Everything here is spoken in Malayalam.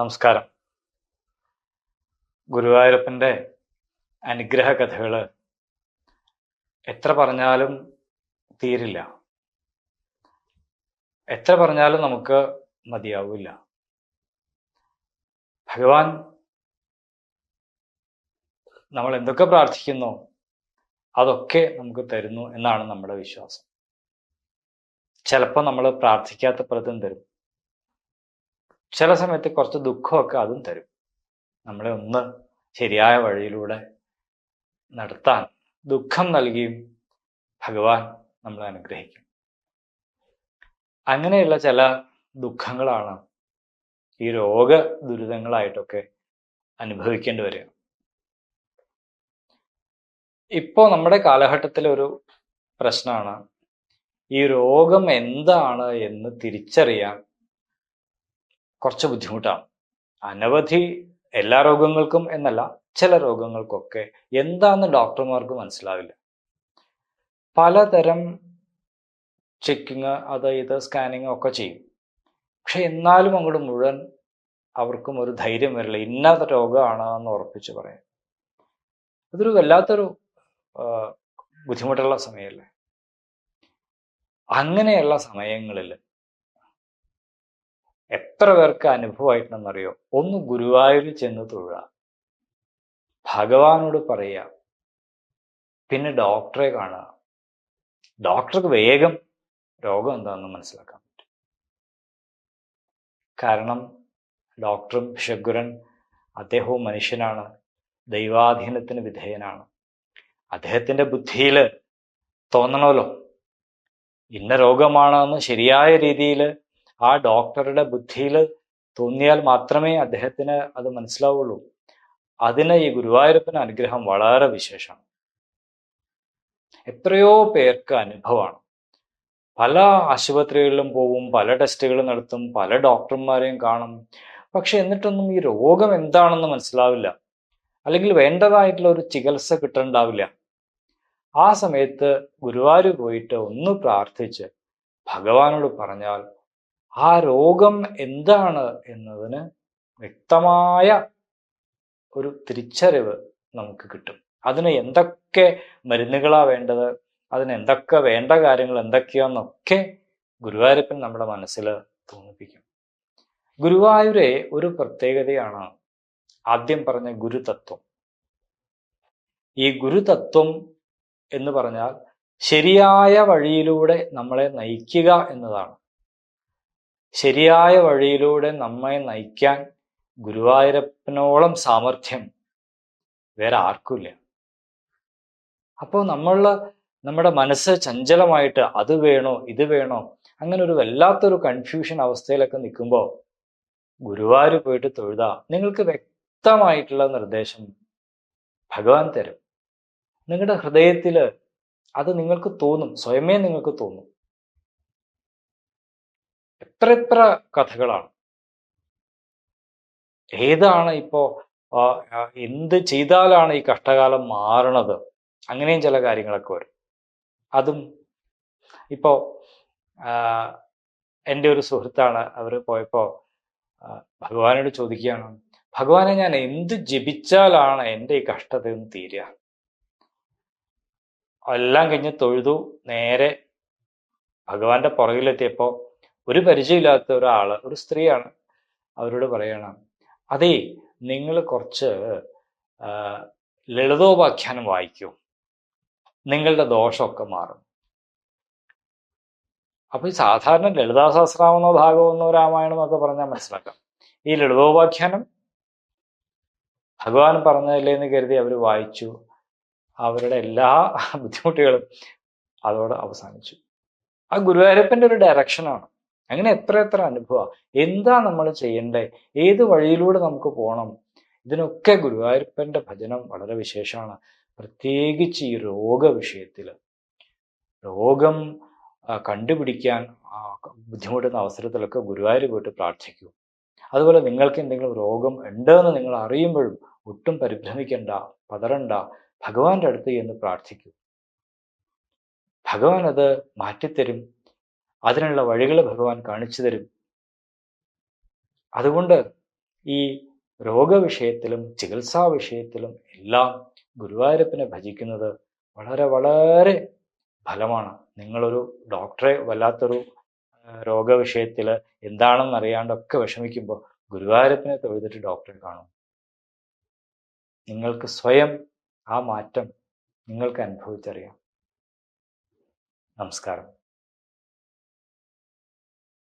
നമസ്കാരം. ഗുരുവായൂരപ്പന്റെ അനുഗ്രഹ കഥകൾ എത്ര പറഞ്ഞാലും തീരില്ല. എത്ര പറഞ്ഞാലും നമുക്ക് മതിയാവില്ല. ഭഗവാൻ നമ്മൾ എന്തൊക്കെ പ്രാർത്ഥിക്കുന്നു അതൊക്കെ നമുക്ക് തരുന്നു എന്നാണ് നമ്മുടെ വിശ്വാസം. ചിലപ്പോൾ നമ്മൾ പ്രാർത്ഥിക്കാത്ത പ്രതം തരും. ചില സമയത്ത് കുറച്ച് ദുഃഖമൊക്കെ അതും തരും. നമ്മളെ ഒന്ന് ശരിയായ വഴിയിലൂടെ നടത്താൻ ദുഃഖം നൽകിയും ഭഗവാൻ നമ്മളെ അനുഗ്രഹിക്കും. അങ്ങനെയുള്ള ചില ദുഃഖങ്ങളാണ് ഈ രോഗ ദുരിതങ്ങളായിട്ടൊക്കെ അനുഭവിക്കേണ്ടി വരിക. ഇപ്പോൾ നമ്മുടെ കാലഘട്ടത്തിലെ ഒരു പ്രശ്നമാണ് ഈ രോഗം എന്താണ് എന്ന് തിരിച്ചറിയാൻ കുറച്ച് ബുദ്ധിമുട്ടാണ്. അനവധി എല്ലാ രോഗങ്ങൾക്കും എന്നല്ല ചില രോഗങ്ങൾക്കൊക്കെ എന്താന്ന് ഡോക്ടർമാർക്ക് മനസ്സിലാവില്ല. പലതരം ചെക്കിങ് അത് ഇത് സ്കാനിങ് ഒക്കെ ചെയ്യും. പക്ഷെ എന്നാലും അങ്ങോട്ട് മുഴുവൻ അവർക്കും ഒരു ധൈര്യം വരില്ല. ഇന്ന രോഗമാണ് എന്ന് ഉറപ്പിച്ച് പറയാം. അതൊരു വല്ലാത്തൊരു ബുദ്ധിമുട്ടുള്ള സമയമല്ലേ? അങ്ങനെയുള്ള സമയങ്ങളിൽ എത്ര പേർക്ക് അനുഭവമായിട്ടുണ്ടെന്നറിയോ? ഒന്ന് ഗുരുവായൂരിൽ ചെന്ന് തൊഴുക. ഭഗവാനോട് പറയുക. പിന്നെ ഡോക്ടറെ കാണുക. ഡോക്ടർക്ക് വേഗം രോഗം എന്താണെന്ന് മനസ്സിലാക്കാൻ പറ്റും. കാരണം ഡോക്ടറും ഷഗുരൻ അദ്ദേഹവും മനുഷ്യനാണ്. ദൈവാധീനത്തിന് വിധേയനാണ്. അദ്ദേഹത്തിന്റെ ബുദ്ധിയിൽ തോന്നണമല്ലോ. ഇന്ന രോഗമാണെന്ന് ശരിയായ രീതിയിൽ ആ ഡോക്ടറുടെ ബുദ്ധിയിൽ തോന്നിയാൽ മാത്രമേ അദ്ദേഹത്തിന് അത് മനസ്സിലാവുള്ളൂ. അതിന് ഈ ഗുരുവായൂരപ്പന് അനുഗ്രഹം വളരെ വിശേഷമാണ്. എത്രയോ പേർക്ക് അനുഭവമാണ്. പല ആശുപത്രികളിലും പോവും പല ടെസ്റ്റുകൾ നടത്തും പല ഡോക്ടർമാരെയും കാണും. പക്ഷെ എന്നിട്ടൊന്നും ഈ രോഗം എന്താണെന്ന് മനസ്സിലാവില്ല. അല്ലെങ്കിൽ വേണ്ടതായിട്ടുള്ള ഒരു ചികിത്സ കിട്ടണ്ടാവില്ല. ആ സമയത്ത് ഗുരുവായൂർ പോയിട്ട് ഒന്ന് പ്രാർത്ഥിച്ച് ഭഗവാനോട് പറഞ്ഞാൽ ആ രോഗം എന്താണ് എന്നതിന് വ്യക്തമായ ഒരു തിരിച്ചറിവ് നമുക്ക് കിട്ടും. അതിന് എന്തൊക്കെ മരുന്നുകളാ വേണ്ടത്? അതിന് എന്തൊക്കെ വേണ്ട കാര്യങ്ങൾ എന്തൊക്കെയാന്നൊക്കെ ഗുരുവായൂരപ്പൻ നമ്മുടെ മനസ്സിൽ തോന്നിപ്പിക്കും. ഗുരുവായൂരെ ഒരു പ്രത്യേകതയാണ്. ആദ്യം പറഞ്ഞ ഗുരുതത്വം. ഈ ഗുരുതത്വം എന്ന് പറഞ്ഞാൽ ശരിയായ വഴിയിലൂടെ നമ്മളെ നയിക്കുക എന്നതാണ്. ശരിയായ വഴിയിലൂടെ നമ്മെ നയിക്കാൻ ഗുരുവായൂരപ്പനോളം സാമർഥ്യം വേറെ ആർക്കുമില്ല. അപ്പോൾ നമ്മൾ നമ്മുടെ മനസ്സ് ചഞ്ചലമായിട്ട് അത് വേണോ ഇത് വേണോ അങ്ങനെ ഒരു വല്ലാത്തൊരു കൺഫ്യൂഷൻ അവസ്ഥയിലൊക്കെ നിൽക്കുമ്പോൾ ഗുരുവായൂർ പോയിട്ട് തൊഴുതാ നിങ്ങൾക്ക് വ്യക്തമായിട്ടുള്ള നിർദ്ദേശം ഭഗവാൻ തരും. നിങ്ങളുടെ ഹൃദയത്തിൽ അത് നിങ്ങൾക്ക് തോന്നും സ്വയമേ നിങ്ങൾക്ക് തോന്നും. എത്ര എത്ര കഥകളാണ്? ഏതാണ് ഇപ്പോ എന്ത് ചെയ്താലാണ് ഈ കഷ്ടകാലം മാറണത്? അങ്ങനെയും ചില കാര്യങ്ങളൊക്കെ വരും. അതും ഇപ്പോ എന്റെ ഒരു സുഹൃത്താണ്. അവർ പോയപ്പോ ഭഗവാനോട് ചോദിക്കുകയാണ് ഭഗവാനെ ഞാൻ എന്ത് ജപിച്ചാലാണ് എന്റെ ഈ കഷ്ടത എന്ന് തീരുക? എല്ലാം കഴിഞ്ഞ് തൊഴുതു. നേരെ ഭഗവാന്റെ പുറകിലെത്തിയപ്പോൾ ഒരു പരിചയമില്ലാത്ത ഒരാൾ ഒരു സ്ത്രീയാണ് അവരോട് പറയണം അതേ നിങ്ങൾ കുറച്ച് ലളിതോപാഖ്യാനം വായിക്കൂ. നിങ്ങളുടെ ദോഷമൊക്കെ മാറും. അപ്പൊ ഈ സാധാരണ ലളിതാ സഹസ്രാമെന്നോ ഭാഗമെന്നോ രാമായണം ഒക്കെ പറഞ്ഞാൽ മനസ്സിലാക്കാം. ഈ ലളിതോപാഖ്യാനം ഭഗവാൻ പറഞ്ഞതല്ലേ എന്ന് കരുതി അവർ വായിച്ചു. അവരുടെ എല്ലാ ബുദ്ധിമുട്ടുകളും അതോടെ അവസാനിച്ചു. ആ ഗുരുവായൂരപ്പന്റെ ഒരു ഡയറക്ഷനാണ് അങ്ങനെ എത്ര എത്ര അനുഭവം. എന്താ നമ്മൾ ചെയ്യണ്ടേ? ഏത് വഴിയിലൂടെ നമുക്ക് പോകണം ഇതിനൊക്കെ ഗുരുവായൂരപ്പന്റെ ഭജനം വളരെ വിശേഷമാണ്. പ്രത്യേകിച്ച് ഈ രോഗ വിഷയത്തിൽ രോഗം കണ്ടുപിടിക്കാൻ ബുദ്ധിമുട്ടുന്ന അവസരത്തിലൊക്കെ ഗുരുവായൂർ പോയിട്ട് പ്രാർത്ഥിക്കൂ. അതുപോലെ നിങ്ങൾക്ക് എന്തെങ്കിലും രോഗം ഉണ്ടെന്ന് നിങ്ങൾ അറിയുമ്പോഴും ഒട്ടും പരിഭ്രമിക്കണ്ട പതറണ്ട. ഭഗവാന്റെ അടുത്ത് എന്ന് പ്രാർത്ഥിക്കൂ. ഭഗവാൻ അത് മാറ്റിത്തരും. അതിനുള്ള വഴികൾ ഭഗവാൻ കാണിച്ചു തരും. അതുകൊണ്ട് ഈ രോഗവിഷയത്തിലും ചികിത്സാ വിഷയത്തിലും എല്ലാം ഗുരുവായൂരപ്പനെ ഭജിക്കുന്നത് വളരെ വളരെ ഫലമാണ്. നിങ്ങളൊരു ഡോക്ടറെ വല്ലാത്തൊരു രോഗവിഷയത്തിൽ എന്താണെന്ന് അറിയാണ്ടൊക്കെ വിഷമിക്കുമ്പോൾ ഗുരുവായൂരപ്പനെ തൊഴുതിട്ട് ഡോക്ടറെ കാണും. നിങ്ങൾക്ക് സ്വയം ആ മാറ്റം നിങ്ങൾക്ക് അനുഭവിച്ചറിയാം. നമസ്കാരം.